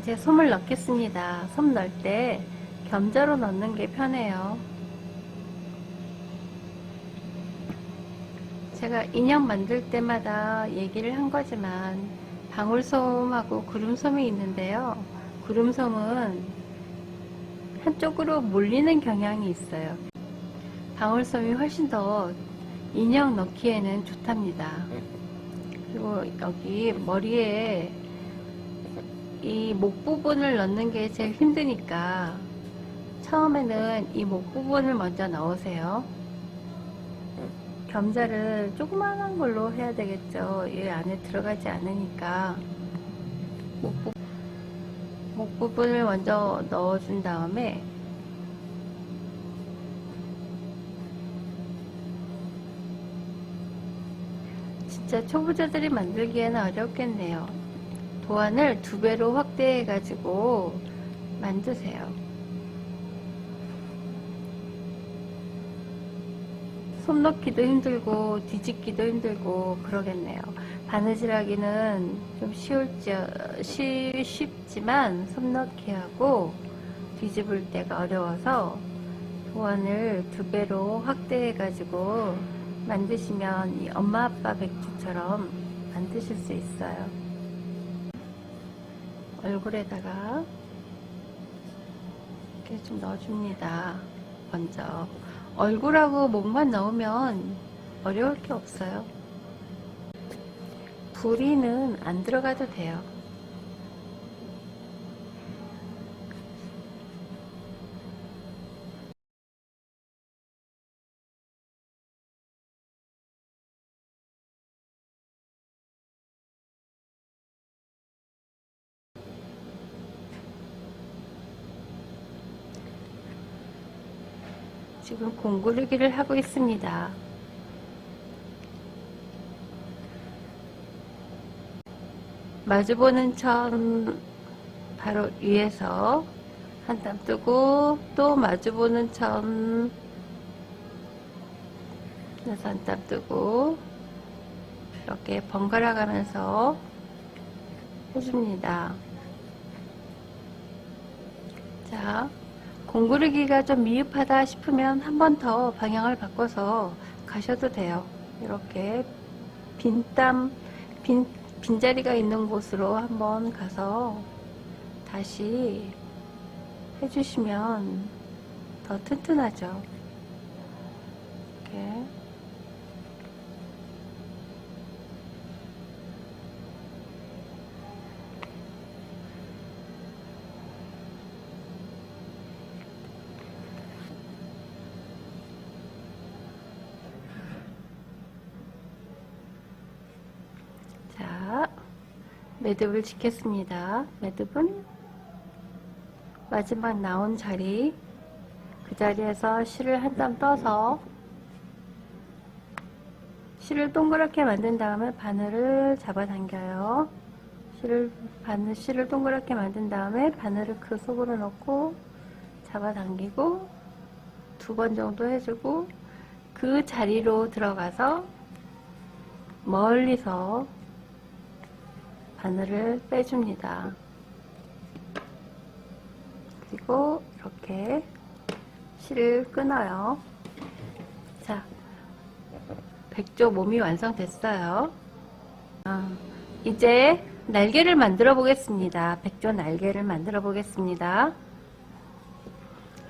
이제 솜을 넣겠습니다. 솜 넣을 때 겸자로 넣는 게 편해요. 제가 인형 만들 때마다 얘기를 한 거지만 방울솜하고 구름솜이 있는데요. 구름솜은 한쪽으로 몰리는 경향이 있어요. 방울솜이 훨씬 더 인형 넣기에는 좋답니다. 그리고 여기 머리에 이 목 부분을 넣는 게 제일 힘드니까 처음에는 이 목 부분을 먼저 넣으세요. 겸자를 조그마한 걸로 해야 되겠죠. 이 안에 들어가지 않으니까 목, 부, 목 부분을 먼저 넣어준 다음에 진짜 초보자들이 만들기에는 어렵겠네요. 도안을 두 배로 확대해 가지고 만드세요. 손 넣기도 힘들고 뒤집기도 힘들고 그러겠네요. 바느질하기는 좀 쉬울지 쉬, 쉽지만 손 넣기하고 뒤집을 때가 어려워서 도안을 두 배로 확대해 가지고 만드시면 이 엄마 아빠 백주처럼 만드실 수 있어요. 얼굴에다가 이렇게 좀 넣어줍니다. 먼저 얼굴하고 목만 넣으면 어려울 게 없어요. 부리는 안 들어가도 돼요. 공구르기를 하고 있습니다. 마주보는 천 바로 위에서 한 땀 뜨고 또 마주보는 천 그래서 한 땀 뜨고 이렇게 번갈아 가면서 해줍니다. 자, 공구르기가 좀 미흡하다 싶으면 한 번 더 방향을 바꿔서 가셔도 돼요. 이렇게 빈땀, 빈, 빈자리가 있는 곳으로 한번 가서 다시 해주시면 더 튼튼하죠. 이렇게. 자, 매듭을 짓겠습니다. 매듭은 마지막 나온 자리, 그 자리에서 실을 한 땀 떠서 실을 동그랗게 만든 다음에 바늘을 잡아당겨요. 실을, 바늘, 실을 동그랗게 만든 다음에 바늘을 그 속으로 넣고 잡아당기고 두 번 정도 해주고 그 자리로 들어가서 멀리서 바늘을 빼줍니다. 그리고 이렇게 실을 끊어요. 자, 백조 몸이 완성됐어요. 아, 이제 날개를 만들어 보겠습니다. 백조 날개를 만들어 보겠습니다.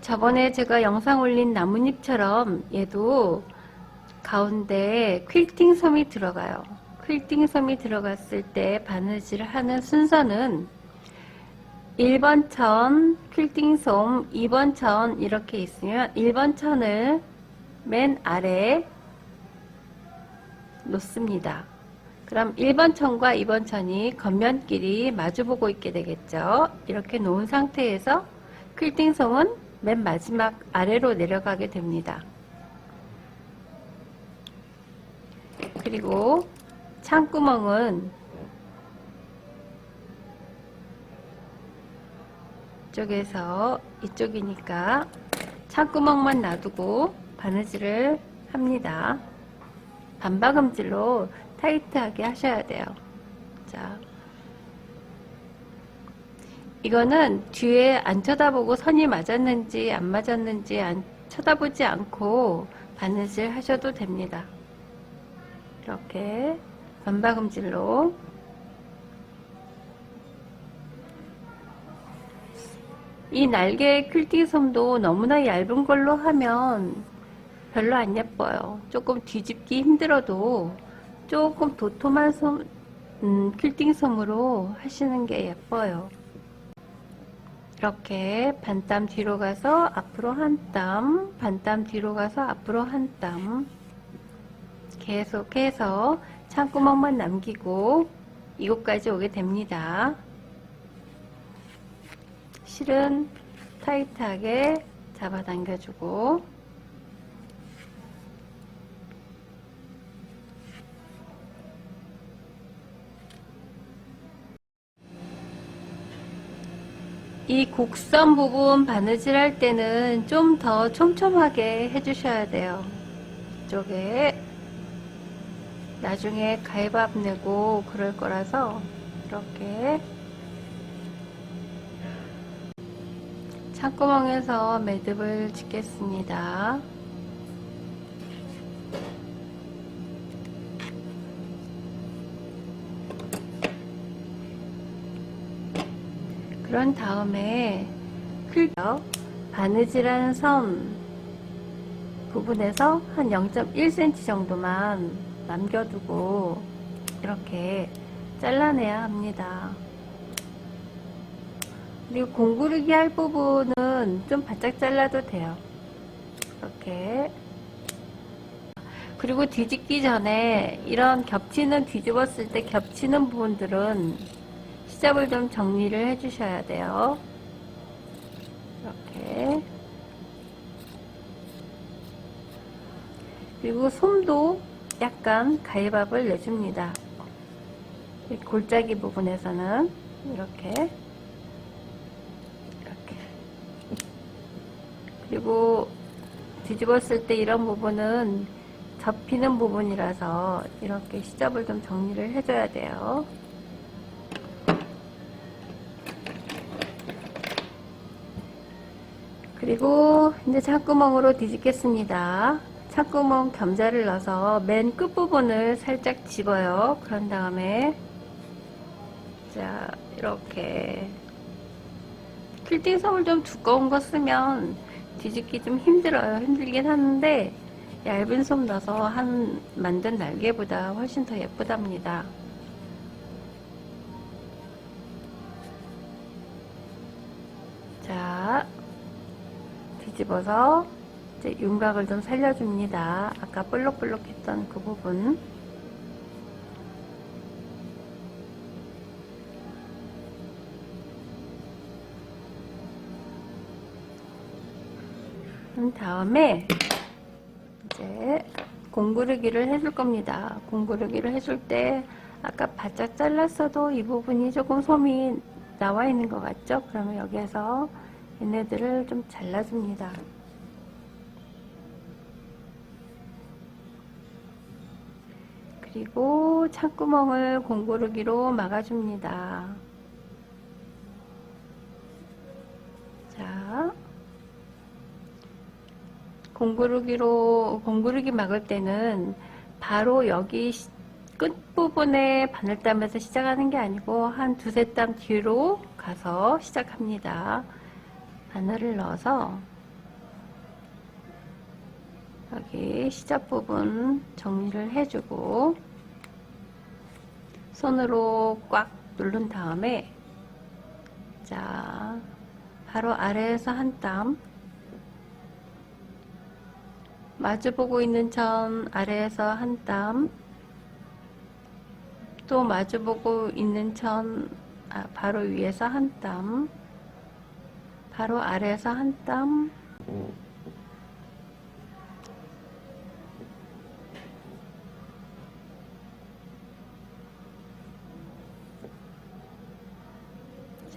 저번에 제가 영상 올린 나뭇잎처럼 얘도 가운데 퀼팅 솜이 들어가요. 솜이 들어갔을 때 바느질을 하는 순서는 1번 천 퀼팅 솜, 2번 천 이렇게 있으면 1번 천을 맨 아래에 놓습니다. 그럼 1번 천과 2번 천이 겉면끼리 마주보고 있게 되겠죠. 이렇게 놓은 상태에서 퀼팅 솜은 맨 마지막 아래로 내려가게 됩니다. 그리고 창구멍은 이쪽에서 이쪽이니까 창구멍만 놔두고 바느질을 합니다. 반박음질로 타이트하게 하셔야 돼요. 자, 이거는 뒤에 안 쳐다보고 선이 맞았는지 안 맞았는지 안 쳐다보지 않고 바느질 하셔도 됩니다. 이렇게 반박음질로 이 날개 퀼팅 솜도 너무나 얇은 걸로 하면 별로 안 예뻐요. 조금 뒤집기 힘들어도 조금 도톰한 솜, 음, 퀼팅 솜으로 하시는 게 예뻐요. 이렇게 반땀 뒤로 가서 앞으로 한 땀, 반땀 뒤로 가서 앞으로 한 땀. 계속해서 창구멍만 남기고 이곳까지 오게 됩니다. 실은 타이트하게 잡아당겨주고 이 곡선 부분 바느질 할 때는 좀 더 촘촘하게 해주셔야 돼요. 이쪽에 나중에 가위밥 내고 그럴 거라서 이렇게 창구멍에서 매듭을 짓겠습니다. 그런 다음에 클 바느질한 선 부분에서 한 0.1cm 정도만 남겨두고 이렇게 잘라내야 합니다. 그리고 공구르기 할 부분은 좀 바짝 잘라도 돼요. 이렇게. 그리고 뒤집기 전에 이런 겹치는 뒤집었을 때 겹치는 부분들은 시접을 좀 정리를 해 주셔야 돼요. 이렇게. 그리고 솜도 약간 가위밥을 내줍니다. 이 골짜기 부분에서는 이렇게 이렇게 그리고 뒤집었을 때 이런 부분은 접히는 부분이라서 이렇게 시접을 좀 정리를 해줘야 돼요. 그리고 이제 창구멍으로 뒤집겠습니다. 창구멍 겸자를 넣어서 맨 끝부분을 살짝 집어요. 그런 다음에 자 이렇게 퀼팅 섬을 좀 두꺼운 거 쓰면 뒤집기 좀 힘들어요. 힘들긴 하는데 얇은 솜 넣어서 한 만든 날개보다 훨씬 더 예쁘답니다. 자 뒤집어서 이제 윤곽을 좀 살려줍니다. 아까 볼록볼록했던 그 부분. 그런 다음에 이제 공구르기를 해줄 겁니다. 공구르기를 해줄 때 아까 바짝 잘랐어도 이 부분이 조금 솜이 나와 있는 것 같죠? 그러면 여기에서 얘네들을 좀 잘라줍니다. 그리고 창구멍을 공구르기로 막아줍니다. 자, 공구르기로, 공구르기 막을 때는 바로 여기 시- 끝부분에 바늘땀에서 시작하는 게 아니고 한 두세 땀 뒤로 가서 시작합니다. 바늘을 넣어서 여기 시작 부분 정리를 해주고 손으로 꽉 누른 다음에 자 바로 아래에서 한 땀 마주보고 있는 천 아래에서 한 땀 또 마주보고 있는 천 아, 바로 위에서 한 땀 바로 아래에서 한땀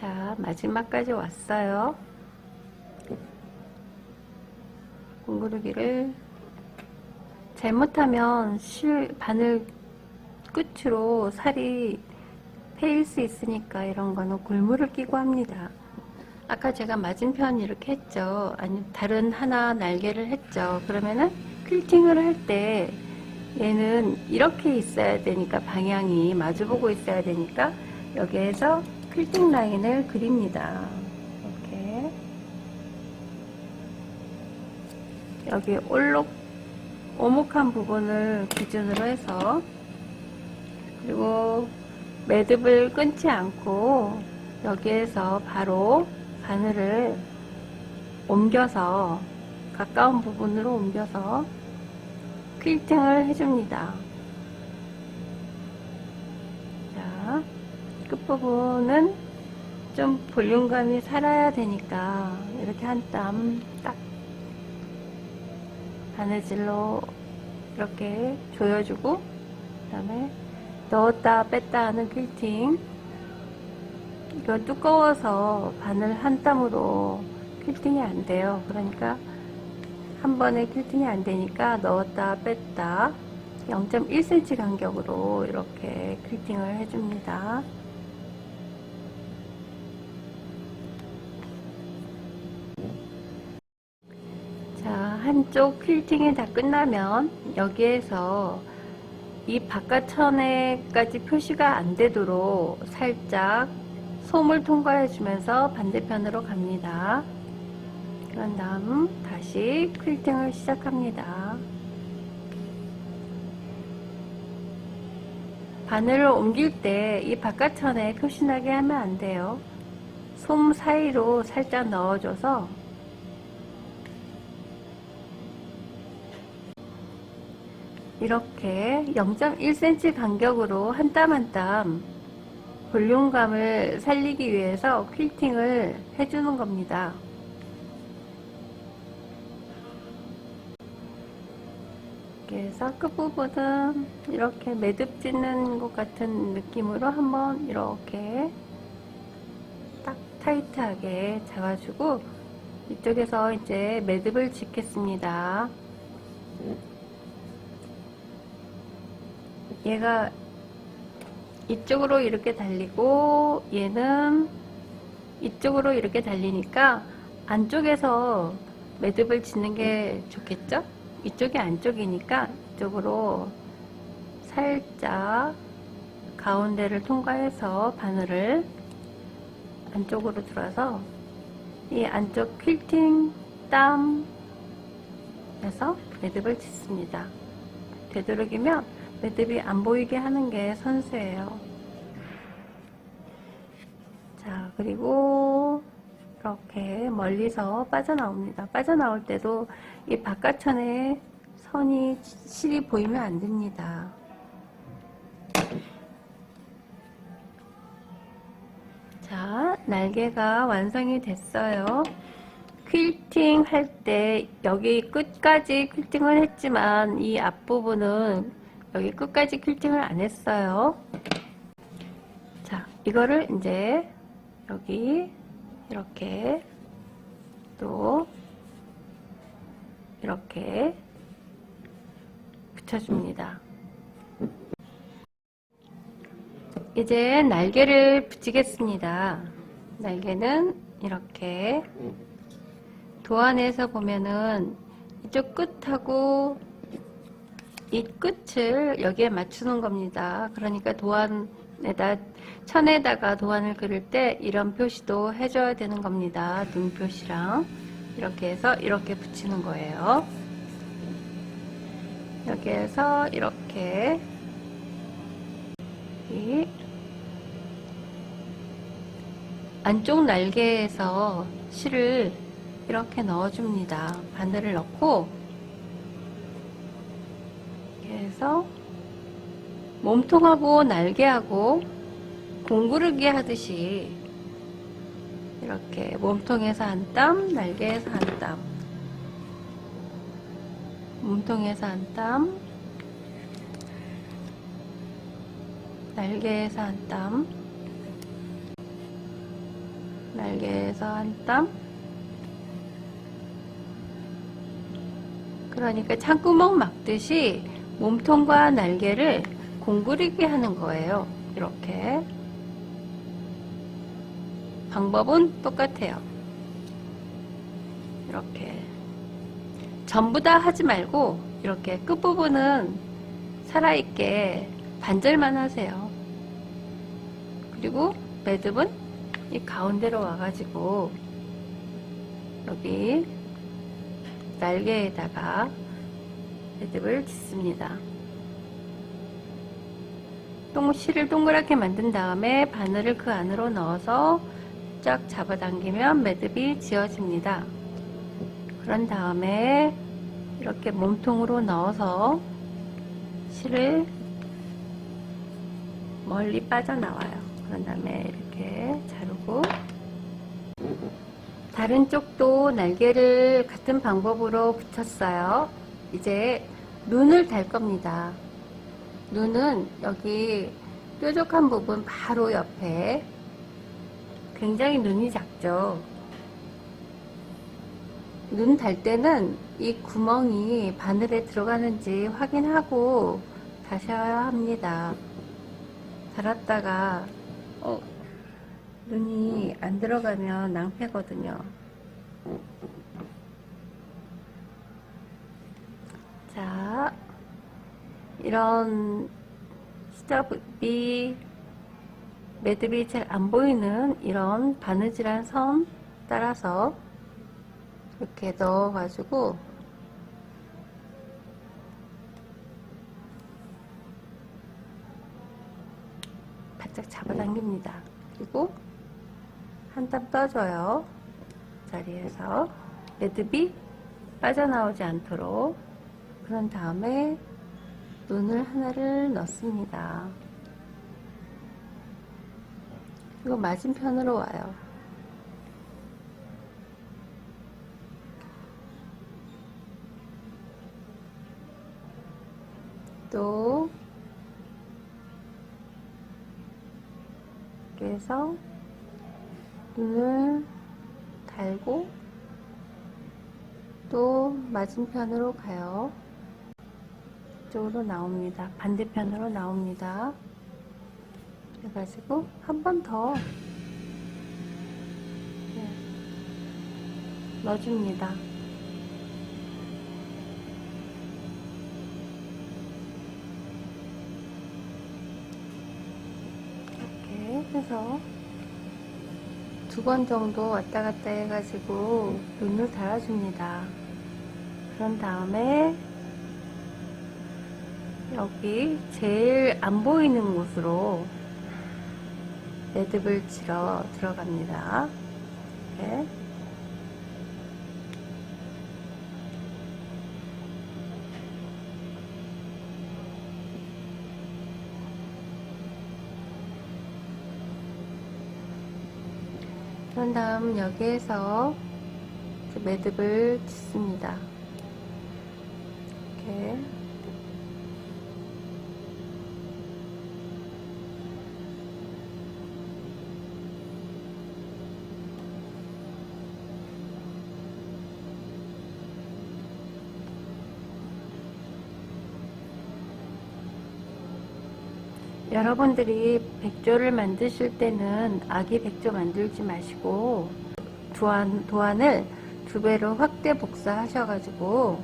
자, 마지막까지 왔어요. 공구르기를 잘못하면 실 바늘 끝으로 살이 패일 수 있으니까 이런 거는 골무를 끼고 합니다. 아까 제가 맞은편 이렇게 했죠. 아니 다른 하나 날개를 했죠. 그러면은 퀼팅을 할 때 얘는 이렇게 있어야 되니까 방향이 마주보고 있어야 되니까 여기에서 퀼팅 라인을 그립니다. 이렇게 여기 올록 오목한 부분을 기준으로 해서 그리고 매듭을 끊지 않고 여기에서 바로 바늘을 옮겨서 가까운 부분으로 옮겨서 퀼팅을 해줍니다. 자, 끝부분은 좀 볼륨감이 살아야 되니까 이렇게 한 땀 딱 바느질로 이렇게 조여주고 그 다음에 넣었다 뺐다 하는 퀼팅. 이거 두꺼워서 바늘 한 땀으로 퀼팅이 안 돼요. 그러니까 한 번에 퀼팅이 안 되니까 넣었다 뺐다 0.1cm 간격으로 이렇게 퀼팅을 해줍니다 자 한쪽 퀼팅이 다 끝나면 여기에서 이 바깥천에까지 표시가 안 되도록 살짝 솜을 통과해 주면서 반대편으로 갑니다. 그런 다음 다시 퀼팅을 시작합니다. 바늘을 옮길 때 이 바깥천에 표시나게 하면 안 돼요. 솜 사이로 살짝 넣어줘서 이렇게 0.1cm 간격으로 한 땀 한 땀 볼륨감을 살리기 위해서 퀼팅을 해주는 겁니다. 그래서 끝부분은 이렇게 매듭 짓는 것 같은 느낌으로 한번 이렇게 딱 타이트하게 잡아주고 이쪽에서 이제 매듭을 짓겠습니다. 얘가 이쪽으로 이렇게 달리고 얘는 이쪽으로 이렇게 달리니까 안쪽에서 매듭을 짓는 게 좋겠죠? 이쪽이 안쪽이니까 이쪽으로 살짝 가운데를 통과해서 바늘을 안쪽으로 들어서 이 안쪽 퀼팅 땀에서 매듭을 짓습니다. 되도록이면 매듭이 안 보이게 하는 게 선수예요. 자, 그리고 이렇게 멀리서 빠져나옵니다. 빠져나올 때도 이 바깥천에 선이 실이 보이면 안 됩니다. 자, 날개가 완성이 됐어요. 퀼팅 할 때 여기 끝까지 퀼팅을 했지만 이 앞부분은 여기 끝까지 퀼팅을 안 했어요. 자, 이거를 이제 여기 이렇게 또 이렇게 붙여줍니다. 이제 날개를 붙이겠습니다. 날개는 이렇게 도안에서 보면은 이쪽 끝하고 이 끝을 여기에 맞추는 겁니다. 그러니까 도안에다 천에다가 도안을 그릴 때 이런 표시도 해줘야 되는 겁니다. 눈 표시랑 이렇게 해서 이렇게 붙이는 거예요. 여기에서 이렇게 이 안쪽 날개에서 실을 이렇게 넣어줍니다. 바늘을 넣고 해서 몸통하고 날개하고 공구르기 하듯이 이렇게 몸통에서 한 땀, 날개에서 한 땀, 몸통에서 한 땀, 날개에서 한 땀, 날개에서 한 땀, 그러니까 창구멍 막듯이 몸통과 날개를 공구리게 하는 거예요. 이렇게 방법은 똑같아요. 이렇게 전부 다 하지 말고 이렇게 끝부분은 살아있게 반절만 하세요. 그리고 매듭은 이 가운데로 와가지고 여기 날개에다가 매듭을 짓습니다. 동 실을 동그랗게 만든 다음에 바늘을 그 안으로 넣어서 쫙 잡아당기면 매듭이 지어집니다. 그런 다음에 이렇게 몸통으로 넣어서 실을 멀리 빠져나와요. 그런 다음에 이렇게 자르고 다른 쪽도 날개를 같은 방법으로 붙였어요. 이제 눈을 달 겁니다. 눈은 여기 뾰족한 부분 바로 옆에 굉장히 눈이 작죠. 눈 달 때는 이 구멍이 바늘에 들어가는지 확인하고 다셔야 합니다. 달았다가 어, 눈이 안 들어가면 낭패거든요. 자, 이런 스타브이 매듭이 잘 안 보이는 이런 바느질한 선 따라서 이렇게 넣어가지고 바짝 잡아당깁니다. 그리고 한 땀 떠줘요. 자리에서 매듭이 빠져나오지 않도록 그런 다음에 눈을 하나를 넣습니다. 이거 맞은편으로 와요. 또 이렇게 해서 눈을 달고 또 맞은편으로 가요. 이쪽으로 나옵니다. 반대편으로 나옵니다. 그래가지고 한 번더 네, 넣어줍니다. 이렇게 해서 두 번 정도 왔다 갔다 해가지고 눈을 달아줍니다. 그런 다음에 여기 제일 안 보이는 곳으로 매듭을 치러 들어갑니다. 이렇게. 그런 다음 여기에서 매듭을 짓습니다. 이렇게. 여러분들이 백조를 만드실 때는 아기 백조 만들지 마시고 도안, 도안을 두 배로 확대 복사하셔가지고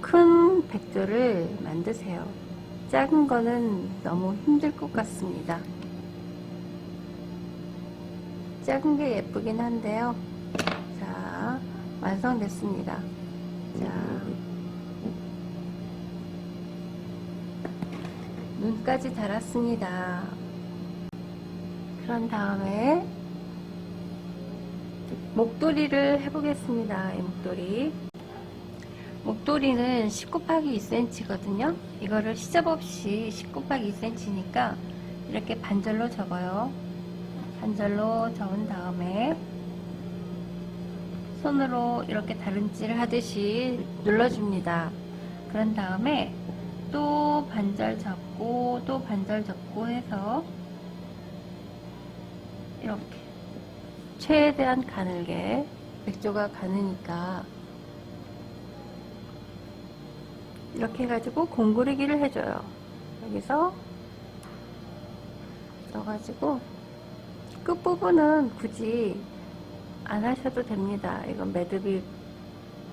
큰 백조를 만드세요. 작은 거는 너무 힘들 것 같습니다. 작은 게 예쁘긴 한데요. 자, 완성됐습니다. 자, 눈까지 달았습니다. 그런 다음에 목도리를 해보겠습니다. 이 목도리. 목도리는 10 곱하기 2cm거든요. 이거를 시접 없이 10 곱하기 2cm니까 이렇게 반절로 접어요. 반절로 접은 다음에 손으로 이렇게 다른질 하듯이 눌러줍니다. 그런 다음에 또 반절 접고 또 반절 접고 해서 이렇게 최대한 가늘게 백조가 가느니까 이렇게 해가지고 공구리기를 해줘요. 여기서 넣어가지고 끝부분은 굳이 안 하셔도 됩니다. 이건 매듭이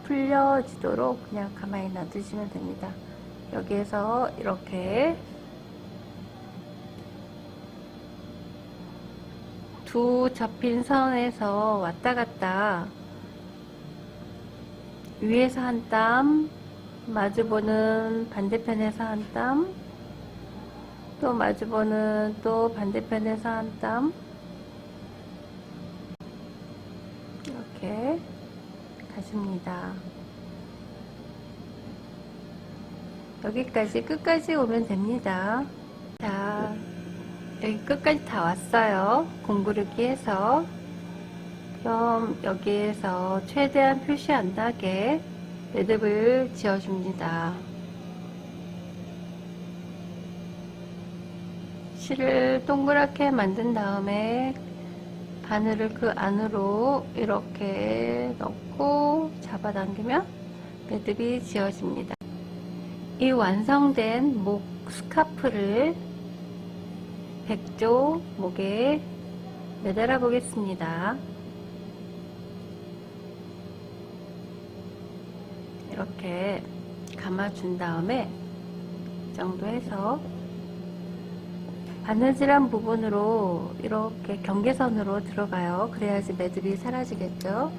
풀려지도록 그냥 가만히 놔두시면 됩니다. 여기에서 이렇게 두 접힌 선에서 왔다 갔다 위에서 한 땀, 마주보는 반대편에서 한 땀, 또 마주보는 또 반대편에서 한 땀, 이렇게 가줍니다. 여기까지 끝까지 오면 됩니다. 자, 여기 끝까지 다 왔어요. 공구르기 해서. 그럼 여기에서 최대한 표시 안 나게 매듭을 지어줍니다. 실을 동그랗게 만든 다음에 바늘을 그 안으로 이렇게 넣고 잡아당기면 매듭이 지어집니다. 이 완성된 목 스카프를 백조 목에 매달아 보겠습니다. 이렇게 감아준 다음에 이 정도 해서 바느질한 부분으로 이렇게 경계선으로 들어가요. 그래야지 매듭이 사라지겠죠.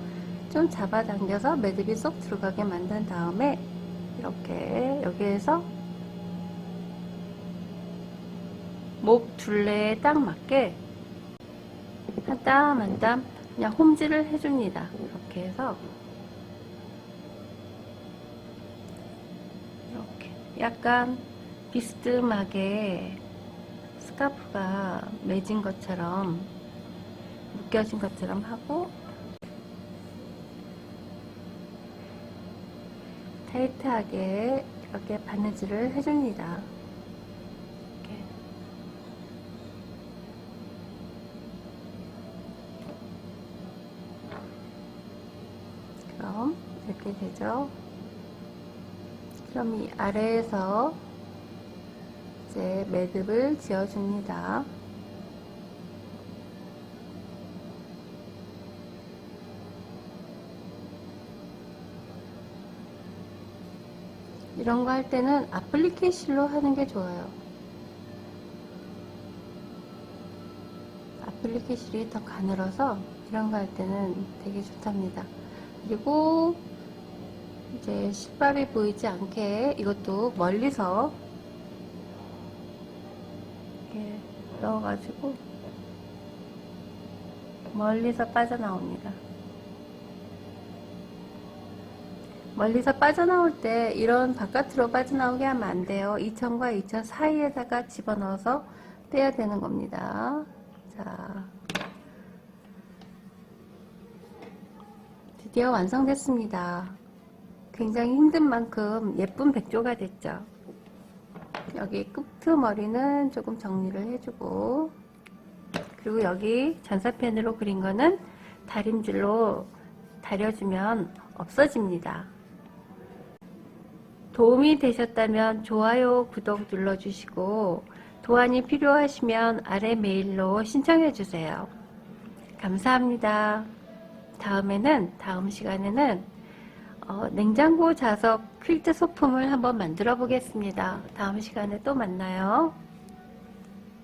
좀 잡아당겨서 매듭이 쏙 들어가게 만든 다음에 이렇게 여기에서 목 둘레에 딱 맞게 한 땀 한 땀 그냥 홈질을 해줍니다. 이렇게 해서 이렇게 약간 비스듬하게 스카프가 맺은 것처럼 묶여진 것처럼 하고 타이트하게 이렇게 바느질을 해줍니다. 이렇게. 그럼 이렇게 되죠. 그럼 이 아래에서 이제 매듭을 지어줍니다. 이런 거 할 때는 아플리케이실로 하는 게 좋아요. 아플리케이실이 더 가늘어서 이런 거 할 때는 되게 좋답니다. 그리고 이제 실밥이 보이지 않게 이것도 멀리서 이렇게 넣어가지고 멀리서 빠져나옵니다. 멀리서 빠져나올 때 이런 바깥으로 빠져나오게 하면 안 돼요. 2000과 2000 사이에다가 집어넣어서 빼야 되는 겁니다. 자, 드디어 완성됐습니다. 굉장히 힘든 만큼 예쁜 백조가 됐죠. 여기 끄트머리는 조금 정리를 해주고 그리고 여기 전사펜으로 그린 거는 다림질로 다려주면 없어집니다. 도움이 되셨다면 좋아요, 구독 눌러주시고 도안이 필요하시면 아래 메일로 신청해 주세요. 감사합니다. 다음에는 다음 시간에는 어, 냉장고 자석 퀼트 소품을 한번 만들어 보겠습니다. 다음 시간에 또 만나요.